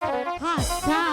হাজার